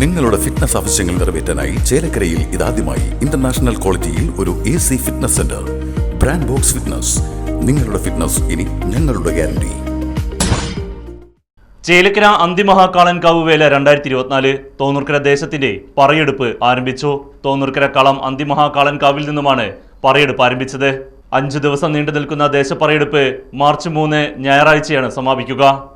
നിങ്ങളുടെ ഫിറ്റ്നസ് ആവശ്യങ്ങൾ നിറവേറ്റാനായി ചേലക്കരയിൽ ഇതാദ്യമായി ഇന്റർനാഷണൽ ക്വാളിറ്റിയിൽ ഒരു A C fitness centre brand box fitness നിങ്ങളുടെ ഫിറ്റ്നസ് ഇനി ഞങ്ങളുടെ ഗ്യാരണ്ടി ചേലക്കര അന്തിമഹാക്കാളൻ കാവുവേല രണ്ടായിരത്തി ഇരുപത്തിനാല് തോന്നൂർക്കര ദേശത്തിന്റെ പറയെടുപ്പ് ആരംഭിച്ചു. തോന്നൂർക്കര കളം അന്തിമഹാക്കാളൻ കാവിൽ നിന്നുമാണ് പറയെടുപ്പ് ആരംഭിച്ചത്. അഞ്ചു ദിവസം നീണ്ടു നിൽക്കുന്ന ദേശപ്പറയെടുപ്പ് മാർച്ച് മൂന്ന് ഞായറാഴ്ചയാണ് സമാപിക്കുക.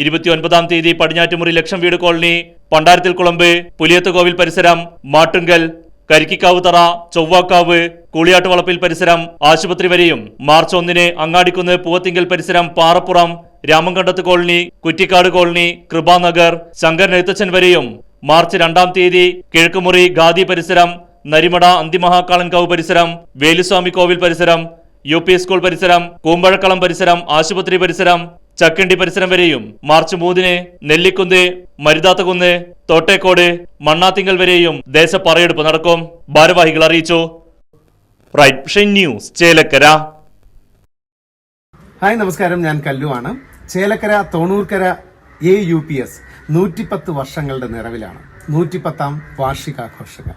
ഇരുപത്തിയൊൻപതാം തീയതി പടിഞ്ഞാറ്റുമുറി ലക്ഷം വീട് കോളനി പണ്ടാരത്തിൽ കുളമ്പ് പുലിയത്തുകോവിൽ പരിസരം മാട്ടുങ്കൽ കരിക്കിക്കാവ് തറ ചൊവ്വാക്കാവ് കൂളിയാട്ട് വളപ്പിൽ പരിസരം ആശുപത്രി വരെയും മാർച്ച് ഒന്നിന് അങ്ങാടിക്കുന്ന് പൂവത്തിങ്കൽ പരിസരം പാറപ്പുറം രാമൻകണ്ടത്ത് കോളനി കുറ്റിക്കാട് കോളനി കൃപാനഗർ ശങ്കർ എഴുത്തച്ഛൻ വരെയും മാർച്ച് രണ്ടാം തീയതി കിഴക്കുമുറി ഗാദി പരിസരം നരിമട അന്തിമഹാക്കാളൻകാവ് പരിസരം വേലുസ്വാമി കോവിൽ പരിസരം യു പി സ്കൂൾ പരിസരം കൂമ്പഴക്കളം പരിസരം ആശുപത്രി പരിസരം ചക്കണ്ടി പരിസരം വരെയും മാർച്ച് മൂന്നിന് നെല്ലിക്കുന്ന് മരുതാത്തകുന്ന് തോട്ടേക്കോട് മണ്ണാത്തിങ്കൽ വരെയും ദേശപ്പറയെടുപ്പ് നടക്കും. ഭാരവാഹികൾ അറിയിച്ചു. ന്യൂസ് ചേലക്കര. ഹായ് നമസ്കാരം. ഞാൻ കല്ലുവാണ് Chelakkara Thonoorkkara A U P S നൂറ്റിപ്പത്ത് വർഷങ്ങളുടെ നിറവിലാണ്. നൂറ്റിപ്പത്താം വാർഷികാഘോഷങ്ങൾ.